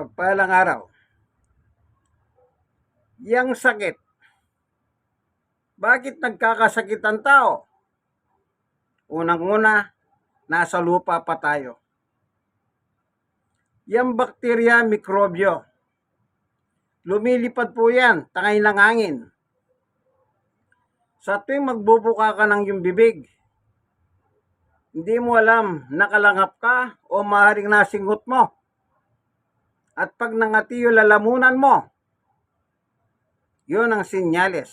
Pagpalang araw. Yang sakit. Bakit nagkakasakit ang tao? Unang-una, nasa lupa pa tayo. Yang bakterya, mikrobyo. Lumilipad po yan, tangay ng hangin. Sa tuwing magbubuka ka ng yung bibig, hindi mo alam, nakalangap ka o maaaring nasingot mo. At pag nangati yung lalamunan mo, yun ang sinyales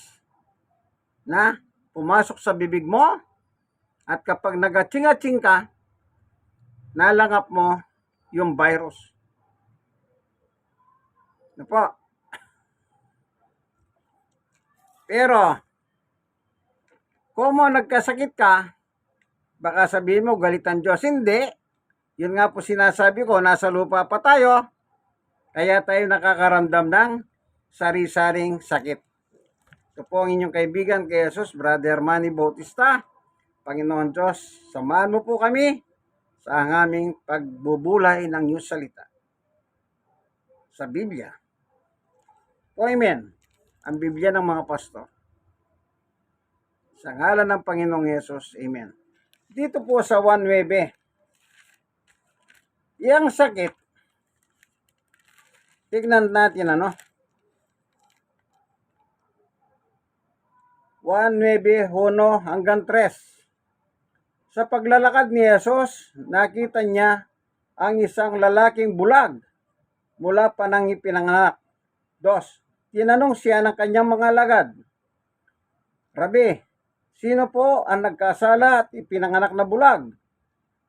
na pumasok sa bibig mo at kapag nagatsing-atsing ka, nalangap mo yung virus. Ano po? Pero, kung mo nagkasakit ka, baka sabihin mo galit ang Diyos. Hindi. Yun nga po sinasabi ko, nasa lupa pa tayo. Kaya tayo nakakaramdam ng sari-saring sakit. Ito po ang inyong kaibigan kay Jesus, Brother Manny Bautista. Panginoon Diyos, samahan mo po kami sa aming pagbubulay ng iyong salita. Sa Biblia. O amen. Ang Biblia ng mga pastor. Sa ngalan ng Panginoong Yesus, amen. Dito po sa 1.9, Yang sakit, tignan natin ano, 1.9, 1 hanggang 3. Sa paglalakad ni Jesus, nakita niya ang isang lalaking bulag mula pa nang ipinanganak. Dos, tinanong siya ng kanyang mga lagad, Rabi, sino po ang nagkasala at ipinanganak na bulag?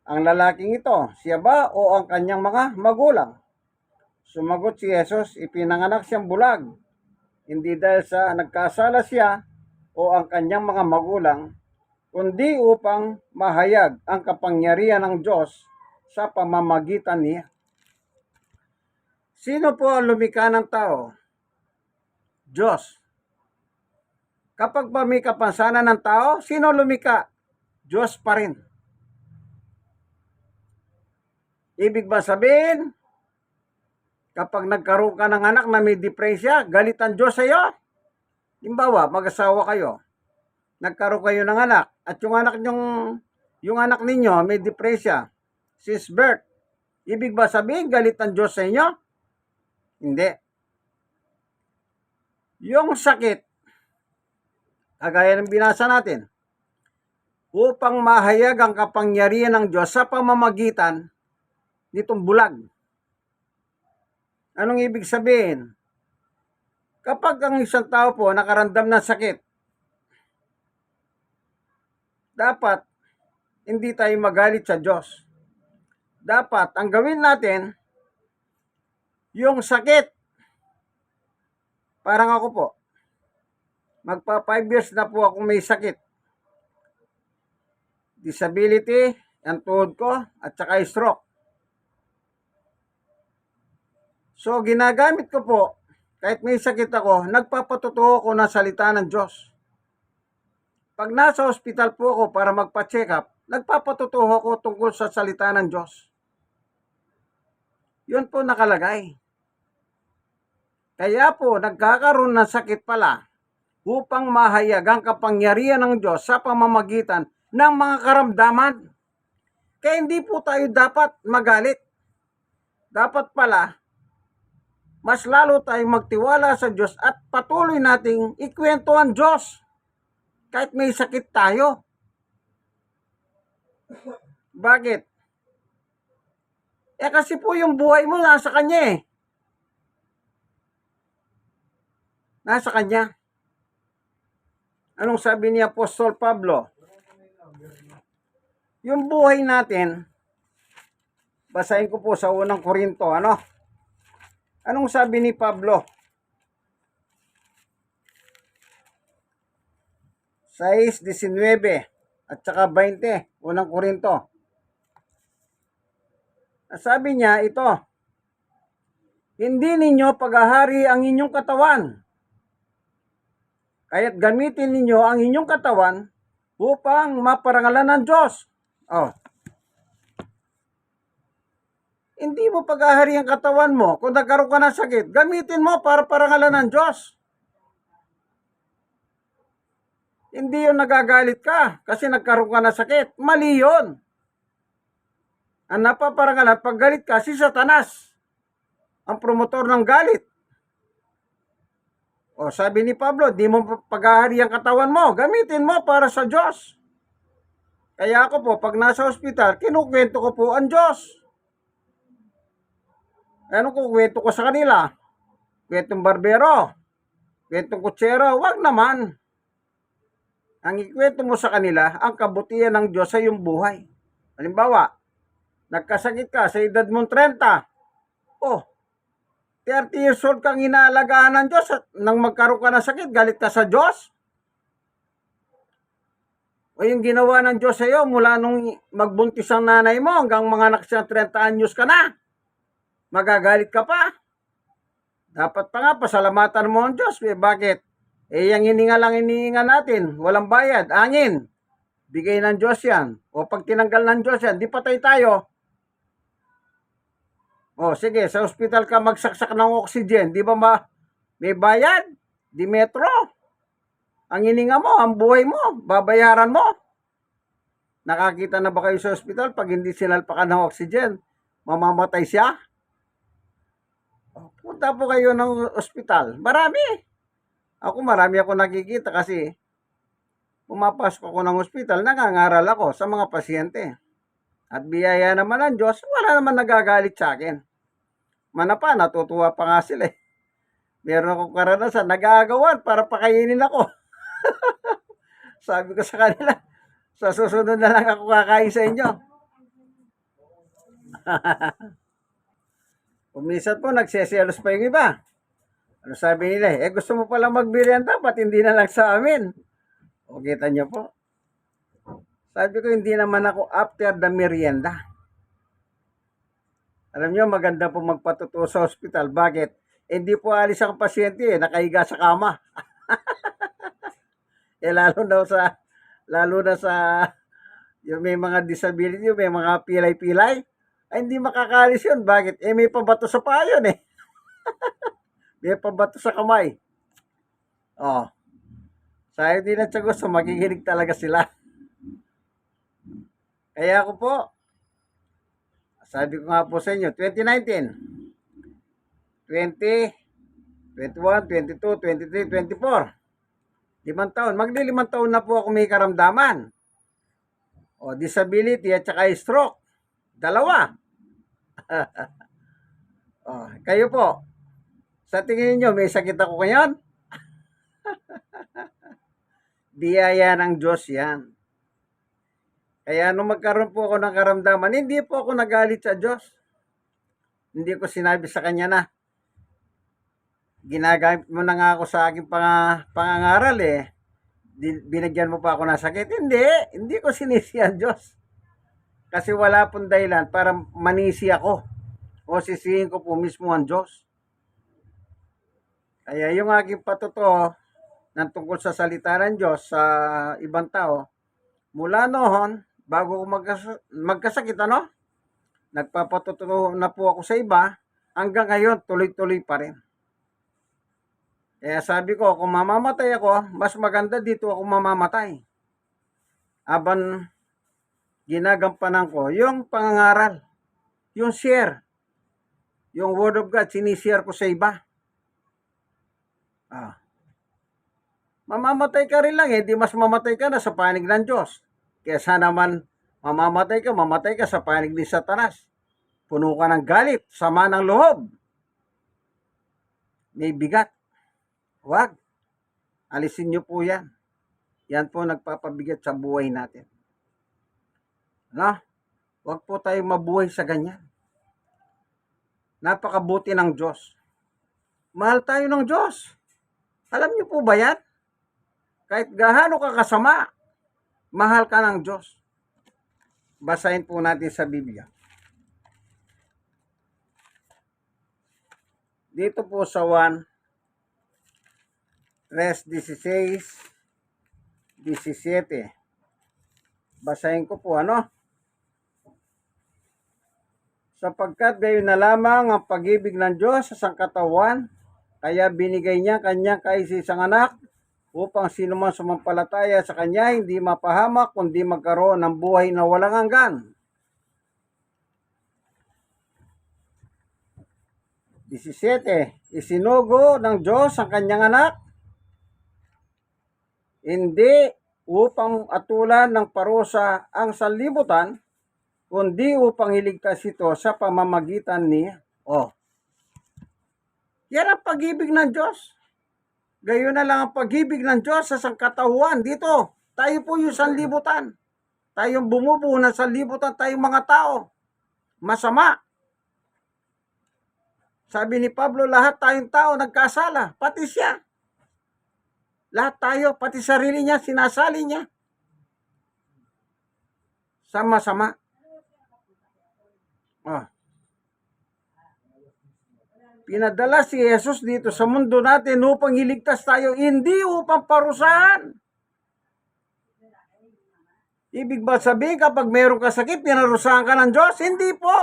Ang lalaking ito, siya ba o ang kanyang mga magulang? Sumagot si Jesus, ipinanganak siyang bulag. Hindi dahil sa nagkasala siya o ang kanyang mga magulang, kundi upang mahayag ang kapangyarihan ng Diyos sa pamamagitan niya. Sino po ang lumikha ng tao? Diyos. Kapag pa may kapansanan ng tao, sino lumika? Diyos pa rin. Ibig ba sabihin, kapag nagkaroon ka ng anak na may depresya, galit ang Diyos sa iyo? Mag-asawa kayo. Nagkaroon kayo ng anak at yung anak nyong, yung anak ninyo may depresya since birth. Ibig ba sabihin galit ang Diyos sa inyo? Hindi. Yung sakit, kagaya ng binasa natin, upang mahayag ang kapangyarihan ng Diyos sa pamamagitan nitong bulag. Anong ibig sabihin? Kapag ang isang tao po nakarandam ng sakit, dapat hindi tayo magalit sa Diyos. Dapat ang gawin natin, yung sakit, parang ako po, magpa 5 years na po ako may sakit. Disability, ang tuhod ko, at saka stroke. So, ginagamit ko po, kahit may sakit ako, nagpapatotoo ko ng salita ng Diyos. Pag nasa ospital po ako para magpa-check up, nagpapatotoo ko tungkol sa salita ng Diyos. Yun po nakalagay. Kaya po, nagkakaroon ng sakit pala upang mahayag ang kapangyarihan ng Diyos sa pamamagitan ng mga karamdaman. Kaya hindi po tayo dapat magalit. Dapat pala, mas lalo tayong magtiwala sa Diyos at patuloy nating ikwento ang Diyos. Kahit may sakit tayo. Bakit? Eh kasi po yung buhay mo nasa Kanya eh. Nasa Kanya. Anong sabi ni Apostol Pablo? Yung buhay natin, basahin ko po sa unang Korinto, ano? Anong sabi ni Pablo? 6.19 at saka 20, unang Korinto. Sabi niya ito, hindi ninyo paghahari ang inyong katawan. Kaya't gamitin ninyo ang inyong katawan upang maparangalan ng Diyos. Oh. Hindi mo pag-ahari ang katawan mo. Kung nagkaroon ka ng sakit, gamitin mo para parangalan ng Diyos. Hindi yun nagagalit ka kasi nagkaroon ka ng sakit. Mali yun. Ang napaparangalan, pag galit ka, si Satanas. Ang promotor ng galit. O sabi ni Pablo, di mo pag-ahari ang katawan mo. Gamitin mo para sa Diyos. Kaya ako po, pag nasa ospital, kinukwento ko po ang Diyos. Ano kung kwento ko sa kanila? Kwentong barbero? Kwentong kutsero? Wag naman. Ang ikwento mo sa kanila, ang kabutihan ng Diyos sa iyong buhay. Halimbawa, nagkasakit ka sa edad mong 30. Oh, 30 years old kang inaalagaan ng Diyos at nang magkaroon ka ng sakit, galit ka sa Diyos? O yung ginawa ng Diyos sa iyo mula nung magbuntis ang nanay mo hanggang mga anak siyang 30 anyos ka na. Magagalit ka pa. Dapat pa nga pasalamatan mo ang Diyos. Eh, bakit? Eh, yung hininga lang hinihinga natin. Walang bayad. Angin. Bigay ng Diyos yan. O pag tinanggal ng Diyos yan, di patay tayo. O sige, sa ospital ka magsaksak ng oxygen. Di ba ma may bayad? Di metro. Ang hininga mo, ang buhay mo, babayaran mo. Nakakita na ba kayo sa ospital pag hindi sinalpakan ng oxygen? Mamamatay siya? Punta po kayo ng ospital. Marami. Ako marami ako nakikita kasi pumapasok ako ng ospital, nangangaral ako sa mga pasyente. At biyaya naman ng Diyos, wala naman nagagalit sa akin. Manapa, natutuwa pa nga sila eh. Meron akong karanasan, nagagawan para pakainin ako. Sabi ko sa kanila, sa susunod na lang ako kakain sa inyo. Umisan po, nagseselos pa yung iba. Ano sabi nila? Eh, gusto mo pala magbiryanda, ba't hindi na lang sa amin? O, kita niyo po. Sabi ko, hindi naman ako after the merienda. Alam niyo, maganda po magpatuto sa ospital. Bakit? Eh, Hindi po alis ang pasyente, eh, nakahiga sa kama. eh, lalo na sa, lalo na sa, yung may mga disability, yung may mga pilay-pilay, ay hindi makakalis yun. Bakit? Eh, may pabato sa paa yun eh. may pabato sa kamay. Oh. Sayo din at sa gusto, magiginig talaga sila. Kaya ako po, sabi ko nga po sa inyo, 2019, 20, 21, 22, 23, 24. Limang taon. Maglilimang taon na po ako may karamdaman. O disability at saka stroke. Dalawa. O, kayo po. Sa tingin niyo may sakit ako ngayon? Biyaya ng Diyos yan. Kaya nung magkaroon po ako ng karamdaman, hindi po ako nagalit sa Diyos. Hindi ko sinabi sa kanya na, ginagamit mo na nga ako sa aking pang, pangangaral eh. Binigyan mo pa ako ng sakit. Hindi, hindi ko sinisi ang Diyos. Kasi wala pong dahilan para manisi ako. O sisihin ko po mismo ang Diyos. Kaya yung aking patuto ng tungkol sa salita ng Diyos sa ibang tao, mula noon, bago ko magkas- magkasakit, ano? Nagpapatuto na po ako sa iba, hanggang ngayon, tuloy-tuloy pa rin. Kaya sabi ko, kung mamamatay ako, mas maganda dito ako mamamatay. Aban ginagampanan ko yung pangangaral, yung share, yung word of God, sinishare ko sa iba. Ah. Mamamatay ka rin lang, eh, di mas mamatay ka na sa panig ng Diyos. Kesa naman, mamamatay ka, mamatay ka sa panig ni Satanas. Puno ka ng galit, sama ng loob. May bigat. Huwag. Alisin niyo po yan. Yan po nagpapabigat sa buhay natin. No? Huwag po tayo mabuhay sa ganyan. Napakabuti ng Diyos. Mahal tayo ng Diyos. Alam niyo po ba yan? Kahit gahano ka kasama, mahal ka ng Diyos. Basahin po natin sa Biblia. Dito po sa 1, Res 16, 17. Basahin ko po ano? Sapagkat gayon na lamang ang pag-ibig ng Diyos sa sangkatawan, kaya binigay niya kanyang kaisisang anak upang sino man sumampalataya sa kanya hindi mapahamak kundi magkaroon ng buhay na walang hanggan. 17. Isinugo ng Diyos ang kanyang anak hindi upang atulan ng parusa ang sanlibutan, kundi upang iligtas ito sa pamamagitan niya. Oh. Yan ang pag-ibig ng Diyos. Gayon na lang ang pag-ibig ng Diyos sa sangkatauhan. Dito, tayo po yung sanlibutan. Tayong bumubuo ng sanlibutan, tayong mga tao. Masama. Sabi ni Pablo, lahat tayong tao nagkasala, pati siya. Lahat tayo, pati sarili niya, sinasali niya. Sama-sama. Ah. Pinadala si Jesus dito sa mundo natin upang iligtas tayo, hindi upang parusahan. Ibig ba sabihin kapag meron ka sakit, pinarusahan ka ng Diyos? Hindi po.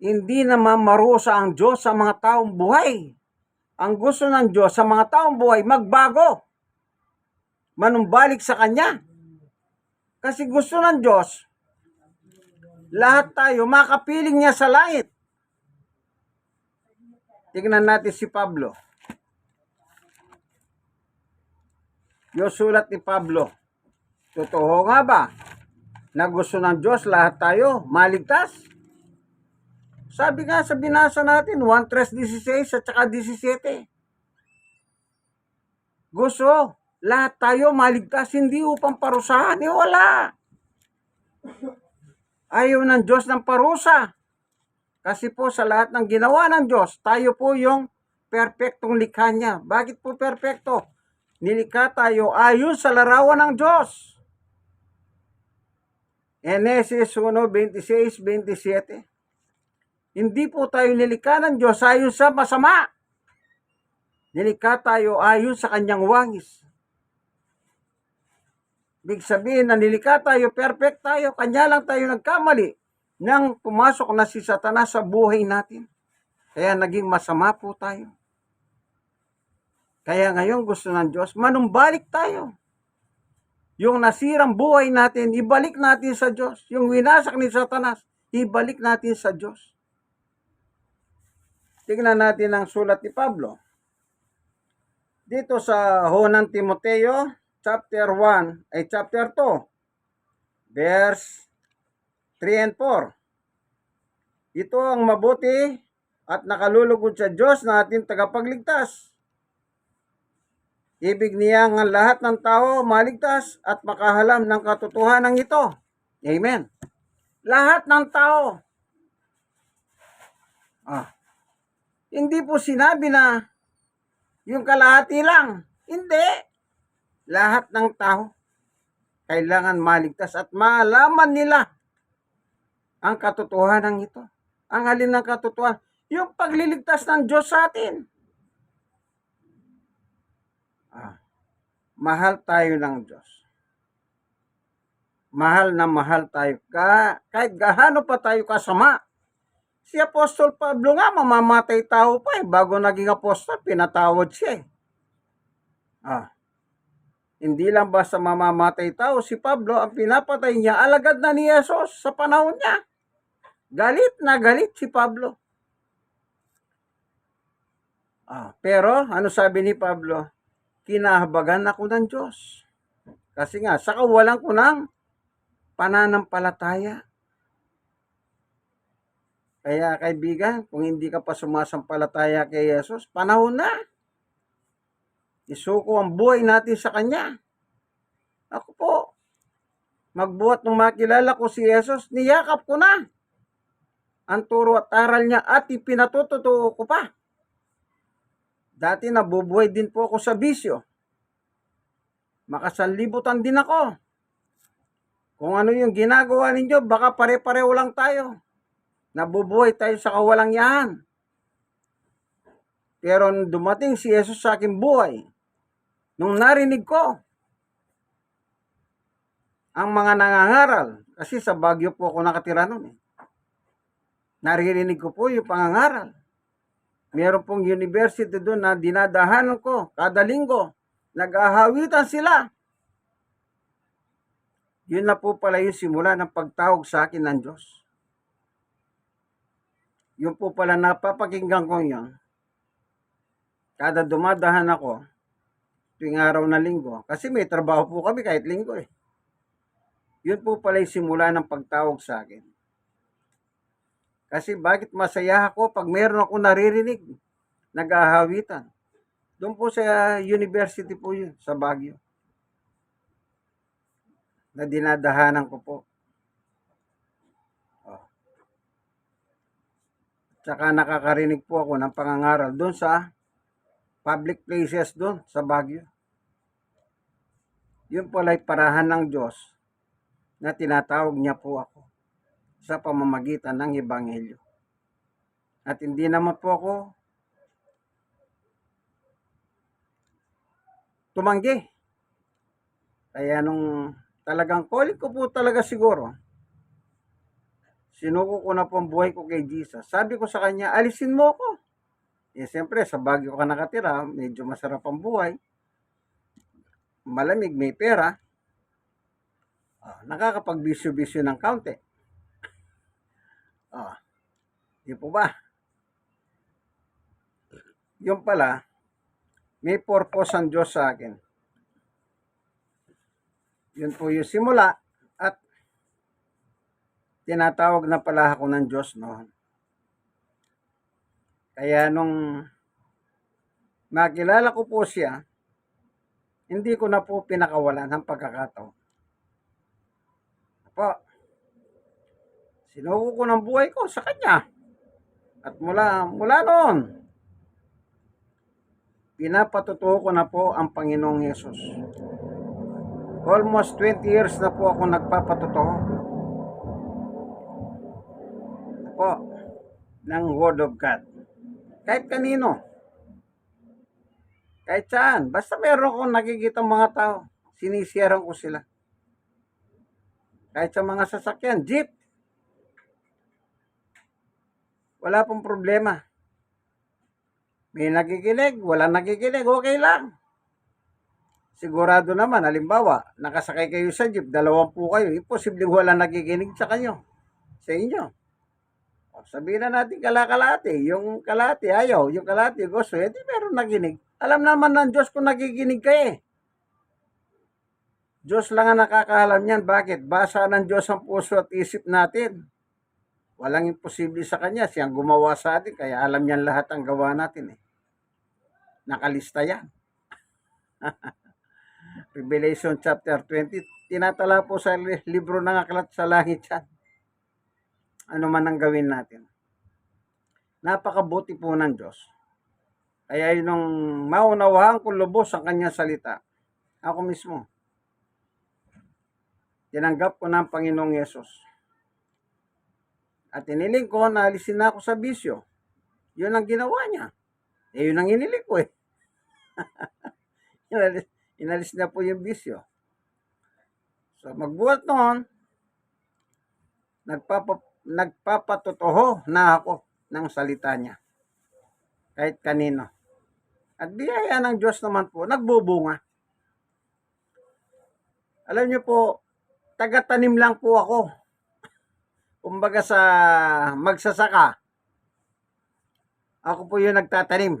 Hindi naman marusa ang Diyos sa mga taong buhay. Ang gusto ng Diyos sa mga taong buhay, magbago. Manumbalik sa Kanya. Kasi gusto ng Diyos, lahat tayo makapiling niya sa langit. Tingnan natin si Pablo. Yung sulat ni Pablo. Totoo nga ba na gusto ng Diyos lahat tayo maligtas? Sabi nga sa binasa natin, 1.3.16 at saka 17. Gusto, lahat tayo maligtas, hindi upang parusahan. Eh, wala. Ayaw ng Diyos ng parusa. Kasi po sa lahat ng ginawa ng Diyos, tayo po yung perpektong likha niya. Bakit po perpekto? Nilikha tayo ayon sa larawan ng Diyos. Enesis 1.26, 27. Hindi po tayo nilikha ng Diyos ayon sa masama. Nilikha tayo ayon sa kanyang wangis. Big sabihin na nilikha tayo, perfect tayo, kanya lang tayo nagkamali nang pumasok na si Satanas sa buhay natin. Kaya naging masama po tayo. Kaya ngayon gusto ng Diyos, manumbalik tayo. Yung nasirang buhay natin, ibalik natin sa Diyos. Yung winasak ni Satanas, ibalik natin sa Diyos. Tingnan natin ang sulat ni Pablo. Dito sa Honang Timoteo, chapter 1, ay chapter 2, verse 3 and 4. Ito ang mabuti at nakalulugod sa Diyos na ating tagapagligtas. Ibig niya ang lahat ng tao maligtas at makahalam ng katotohanan ito. Amen. Lahat ng tao. Ah. Hindi po sinabi na yung kalahati lang. Hindi. Lahat ng tao kailangan maligtas at malaman nila ang katotohanan ito. Ang alin ng katotohanan? Yung pagliligtas ng Diyos sa atin. Ah, mahal tayo ng Diyos. Mahal na mahal tayo. Ka, kahit gahano pa tayo kasama. Si Apostol Pablo nga, mamamatay tao pa eh. Bago naging apostol, pinatawad siya eh. Ah, hindi lang basta mamamatay tao, si Pablo, ang pinapatay niya, alagad na ni Jesus sa panahon niya. Galit na galit si Pablo. Ah, pero, ano sabi ni Pablo? Kinahabagan ako ng Diyos. Kasi nga, sa kawalan ko ng pananampalataya. Kaya kaibigan, kung hindi ka pa sumasampalataya kay Jesus, panahon na. Isuko ang buhay natin sa Kanya. Ako po, magbuhat nung makilala ko si Jesus, niyakap ko na. Ang turo at aral niya at ipinatututo ko pa. Dati nabubuhay din po ako sa bisyo. Makasanlibutan din ako. Kung ano yung ginagawa ninyo, baka pare-pareho lang tayo. Nabubuhay tayo sa kawalang yahan. Pero dumating si Jesus sa aking buhay, nung narinig ko ang mga nangangaral Kasi sa Baguio po ako nakatira noon eh. Naririnig ko po yung pangangaral. Meron pong university doon na dinadahanan ko kada linggo. Nag-ahawitan sila. Yun na po pala yung simula ng pagtawag sa akin ng Diyos. Yun po pala napapakinggan ko yun. Kada dumadahan ako, tuwing araw na linggo. Kasi may trabaho po kami kahit linggo eh. Yun po pala yung simula ng pagtawag sa akin. Kasi bakit masaya ako pag meron ako naririnig, nag-ahawitan. Doon po sa university po yun, sa Baguio. Na dinadahanan ko po. Oh. Tsaka nakakarinig po ako ng pangangaral doon sa public places doon sa Baguio. Yun po ay parahan ng Diyos na tinatawag niya po ako sa pamamagitan ng Ebanghelyo. At hindi naman po ako tumanggi. Kaya nung talagang calling ko po talaga siguro, sinuko ko na po ang buhay ko kay Jesus. Sabi ko sa kanya, alisin mo ako. Eh, siyempre, sa Baguio ka nakatira, medyo masarap ang buhay. Malamig, may pera. Ah, nakakapagbisyo-bisyo ng kaunti. Ah, di po ba? Yung pala, may purpose ang Diyos sa akin. Yun po yung simula at tinatawag na pala ako ng Diyos noon. Kaya nung makilala ko po siya, hindi ko na po pinakawalan ng pagkakataon. Po, sinuko ko ng buhay ko sa kanya. At mula, mula noon, pinapatutuo ko na po ang Panginoong Yesus. Almost 20 years na po ako nagpapatutuo. Po, ng Word of God. Kahit kanino. Kahit saan. Basta meron akong nakikita mga tao. Sinisiyaran ko sila. Kahit sa mga sasakyan, jeep. Wala pong problema. May nakikinig, wala nakikinig, okay lang. Sigurado naman, halimbawa, nakasakay kayo sa jeep, dalawang po kayo, imposibleng wala nakikinig sa kanyo, sa inyo. Sabihin na natin kalakalate, yung kalate ayaw, yung kalate gusto, eh di meron nakikinig. Alam naman ng Diyos kung nakikinig ka eh. Diyos lang ang nakakaalam yan. Bakit? Basa ng Diyos ang puso at isip natin. Walang imposible sa Kanya. Siyang gumawa sa atin, kaya alam niyan lahat ang gawa natin eh. Nakalista yan. Revelation chapter 20, tinatala po sa li- libro ng aklat sa langit yan. Ano man ang gawin natin. Napakabuti po ng Diyos. Kaya yun nung maunawahan ko lubos ang kanyang salita, ako mismo, tinanggap ko ng Panginoong Yesus. At iniling ko na alisin ako sa bisyo. Yun ang ginawa niya. Eh, yun ang iniling ko eh. inalis, inalis na po yung bisyo. So, magbuhat noon, nagpapa, nagpapatotoho na ako ng salita niya. Kahit kanino. At biyaya ng Diyos naman po, nagbubunga. Alam niyo po, taga-tanim lang po ako. Kumbaga sa magsasaka, ako po yung nagtatanim.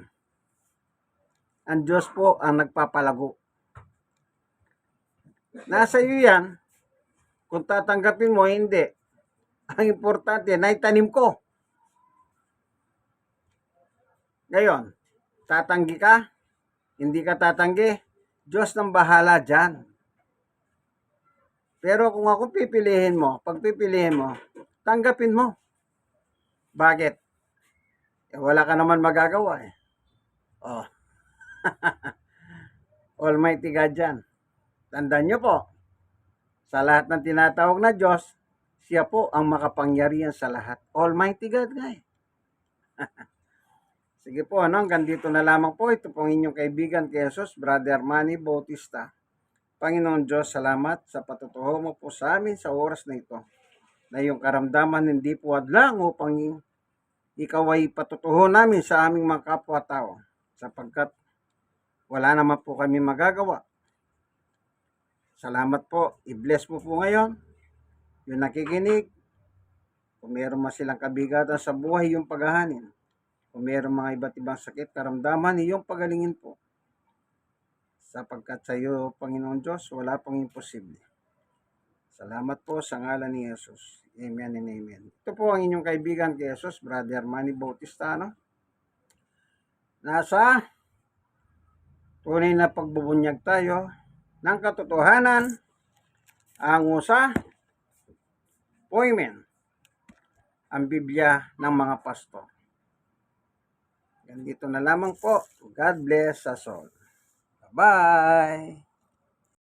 Ang Diyos po ang nagpapalago. Nasa iyo yan, kung tatanggapin mo, hindi. Ang importante, naitanim ko. Ngayon, tatanggi ka, hindi ka tatanggi, Diyos nang bahala dyan. Pero kung ako pipilihin mo, pag pipilihin mo, tanggapin mo. Bakit? Eh, wala ka naman magagawa eh. Oh. Almighty God dyan. Tandaan nyo po, sa lahat ng tinatawag na Diyos, siya po ang makapangyarihan sa lahat. Almighty God nga eh. Sige po, ano, hanggang dito na lamang po. Ito pong inyong kaibigan kay Jesus, Brother Manny Bautista. Panginoon Diyos, salamat sa patutuho mo po sa amin sa oras na ito. Na yung karamdaman hindi po adlang upang ikaw ay patutuho namin sa aming mga kapwa-tao. Sapagkat wala naman po kami magagawa. Salamat po. I-bless mo po ngayon. Yung nakikinig, kung meron man silang kabigatan sa buhay, yung paghahanin. Kung meron mga iba't ibang sakit, karamdaman, yung pagalingin po. Sapagkat sa iyo, Panginoon Diyos, wala pang imposible. Salamat po sa ngalan ni Jesus. Amen and amen. Ito po ang inyong kaibigan kay Jesus, Brother Manny Bautistano. Nasa tunay na pagbubunyag tayo ng katotohanan ang usa poimen ang Biblia ng mga pastor. Ganito na lamang po. God bless us all. Bye-bye!